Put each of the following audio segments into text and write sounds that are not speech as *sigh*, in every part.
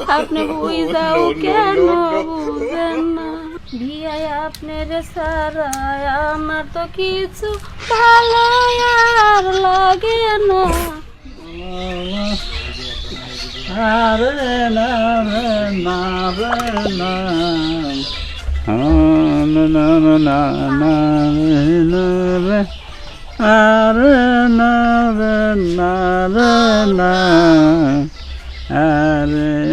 আপনি *laughs* বুঝাও কেন বুঝেন না? বিয়ায় আপনার সারা আমার তো কিছু ভালো আর লাগে না। আরে না রে না রে না। না না না না না না রে। আরে না রে না রে না। আরে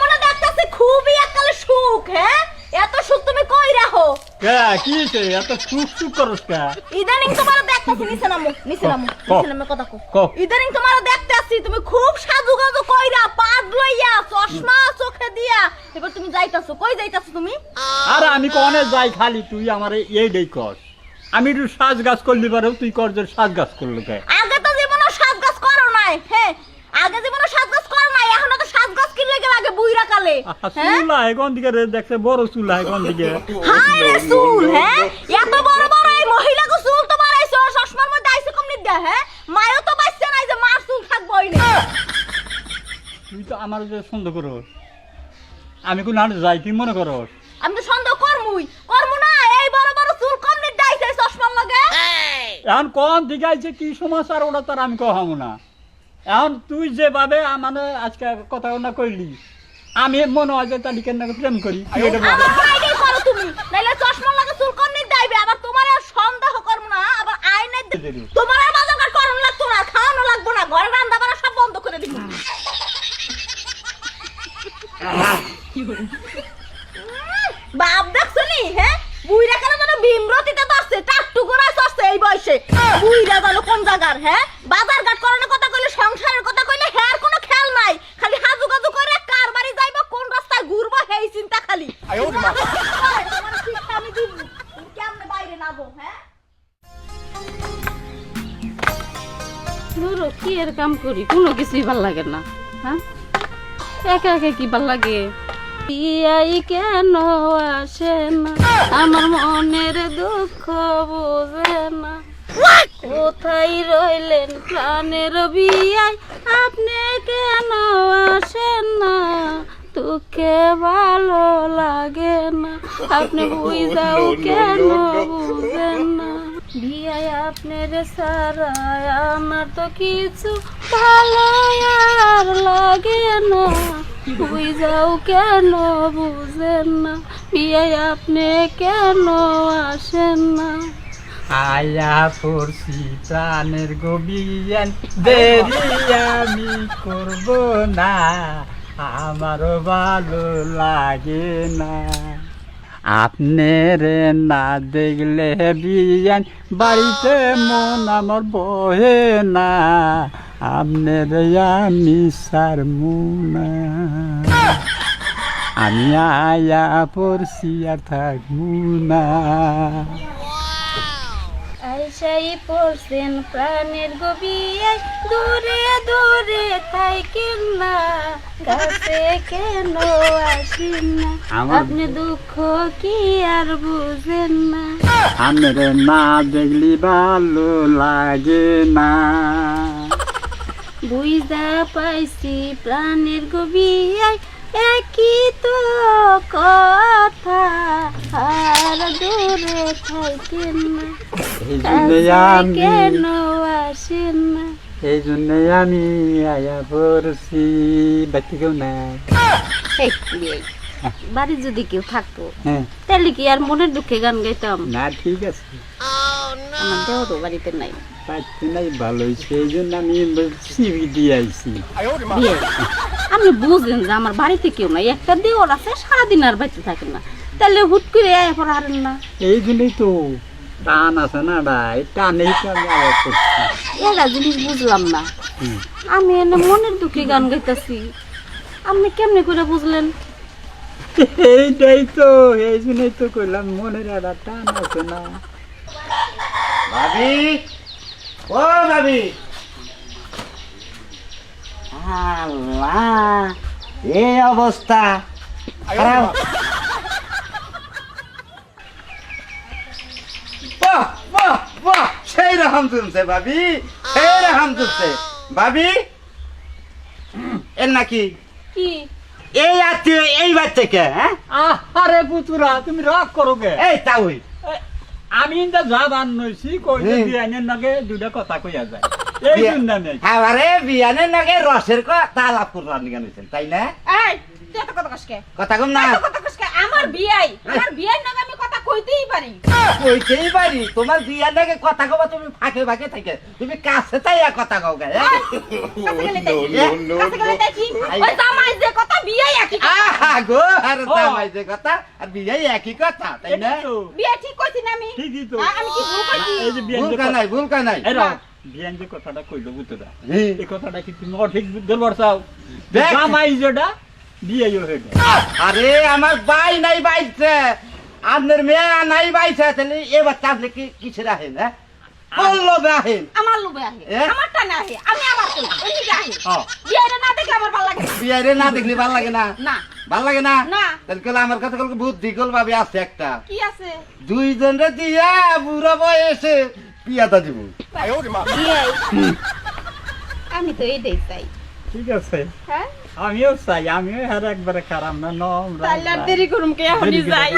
মনে খুবই একালে সুখ হ্যাঁ এত সুখ তুমি কই রাখো কি এত ইদানিং তোমার নামো নামো কথা কো। ইদানিং তোমার দেখতেছি তুমি খুব সাজুগাজু কইরা পাদ লইয়া চশমা চোখে দিয়া এবার তুমি যাইতাছো কই যাইতাছো তুমি? আরে আমি কনে যাই খালি তুই আমার এই দেই কর আমি একটু সাজ গাছ করলি পারে তুই কর যে সাজ গাছ করল কে? আগে তো জীবনে সাজ গাছ করো নাই হ্যাঁ আগে জীবনে সাজ গাছ করো নাই এখন তো সাজ গাছ কি লেগে কালে হ্যাঁ? এখন দিকে দেখছে বড় চুলা দিকে? হাই রে চুল হ্যাঁ? এত বড় বড় এই মহিলা চুল তো বাড়াইছো চশমার মধ্যে আইছে কম হ্যাঁ? মায়ও তো বাঁচছে নাই যে মার চুল থাকবোই না। তুই তো আমার যে সন্দেহ করস আমি কোন আর যাই তুই মনে করস? আমি তো সন্দেহ করমুই। করমু না এই বড় বড় চুল কম নিদ্যা আইছে চশমার লগে। এখন কোন দিকে আইছে কি সমাচার ওটা তার আমি কহামো না। এখন তুই যেভাবে মানে আজকে কথা না কইলি আমি মনে হয় যে তালিকার নাকি প্রেম করি। তুই এটা বল। আমার আইডি করো তুমি। নাইলে চশমার লগে চুল কম নিদ্যা আবার তোমার সন্দেহ করমু না আবার আইনে তোমার বাজার করন লাগতো না খাওয়ানো লাগবো না ঘরে রান্না বাড়া সব বন্ধ করে দিব। বাপ দেখছ নি হ্যাঁ? বুইরা কেন যেন ভীমরতিতে ধরছে টাট্টু করে চড়ছে এই বয়সে। বুইরা জানো কোন জায়গার হ্যাঁ? ধরো কি এর কাম করি? কোনো কিছুই ভালো লাগে না হ্যাঁ? একা একা কি ভালো লাগে? বিয়াই কেন আসে না? আমার মনের দুঃখ বোঝে না। কোথায় রইলেন প্রাণের বিয়াই? আপনি কেন আসেন না? তোকে ভালো লাগে না। আপনি বুঝাও কেন বুঝেন না বিয়াই আপনার সারা আমার তো কিছু ভালো আর লাগে না। বুঝাও কেন বুঝেন না বিয়াই আপনি কেন আসেন না? আয়া পড়ছি প্রাণের গবিয়ান, দেরি আমি করব না, আমারও ভালো লাগে না। আপনার না দেখলে বিয়ান বাড়িতে মন আমার বহে না। আপনার আমি সার মুনা আমি আয়া পড়ছি আর থাকব না। আইসাই পড়ছেন প্রাণের গবিয়াই দূরে দূরে থাকেন না কাছে কেন আসেন না আপনি দুঃখ কি আর বুঝেন না আমার না দেখলি ভালো লাগে না। বুঝা পাইছি প্রাণের গবিয়াই একই তো কথা আর দূরে থাকেন না। এই জন্য কেন আসেন এই জন্য আমি আয়া পড়ছি। বাচ্চা কেউ না এই, এই, বাড়ি যদি কেউ থাকতো হ্যাঁ। তাহলে কি আর মনের দুঃখে গান গাইতাম? না ঠিক আছে। আমার দেহ তো বাড়িতে নাই। পাচ্ছি নাই ভালো হয়েছে। এই জন্য আমি সিবি দিয়ে আইছি। আপনি বুঝলেন যে আমার বাড়িতে কেউ নাই একটা দেওয়ার আছে সারাদিন আর বাড়িতে থাকে না। তাহলে হুট করে আয় পর হারেন না। এই জন্যই তো টান আছে না ভাই টানেই তো আমি আয়া করছি এটা জিনিস বুঝলাম না। আমি এনে মনের দুঃখে গান গাইতাছি। আপনি কেমনে করে বুঝলেন? এইটাই তো এই জন্যই তো কইলাম মনের একটা টান আছে না। ভাবি? ও ভাবি! আল্লাহ এই অবস্থা। খারাপ। বাহ বাহ বাহ। সেই রকম তুলছে ভাবি সেই রকম তুলছে ভাবি এর নাকি? কি? এই আত্মীয় হ্যাঁ? আরে পুতুরা তুমি রাগ করো গে এই তাউই আমি যা বান নইছি কই যে হুম। বিয়ানের নাগে দুটা কথা কইয়া যায়। আরে বিয়ানের নাকি রসের কথা লাভ করলাম হয়েছেন তাই না? এই তুই এত কথা কম না। আমার বিয়াই আমার বিয়ার নামে আমি কথা কইতেই পারি। কইতেই পারি তোমার বিয়ার নাকি কথা কবা তুমি ফাঁকে ফাঁকে থাকে। তুমি কাছে তাই কথা কও গে হ্যাঁ? ওই জামাই যে কথা বিয়াই একই আহা গো আরে ও। যে কথা আর বিয়াই একই কথা তাই না? বিয়া ঠিক কইছি না আমি। ঠিকই তো। আমি কি ভুল কইছি? এই যে বিয়ান ভুল কা নাই ভুল কা নাই এই রাও, বিয়ান যে কথাটা কইলো পুতুরা এই কথাটা কি তুমি অঠিক ধরবার চাও? জামাই যেটা বিয়েও হেটা আরে আমার ভাই নাই বাইছে। আপনার মেয়ে নাই বাইছে তাহলে এবার চাপলে কি কিছু রাখেন হ্যাঁ? বলল রাখেন আমার লোভে আহে আমার টানে আহে আমি আমার কই এদিকে আহে। বিয়ারে না দেখলে আমার ভালো লাগে বিয়ারে না দেখলে ভালো লাগে না? না। ভালো লাগে না? না। তাহলে কইলে আমার কথা কল বুদ্ধি কল ভাবে আছে একটা। কি আছে? দুইজন রে দিয়া বুড়ো বয়সে পিয়াটা দিব। আমি তো এইটাই চাই। ঠিক আছে। হ্যাঁ? আমিও চাই আমিও হ্যাঁ একবারে খারাপ না নম তাহলে দেরি করুম কে? এখনই যাই।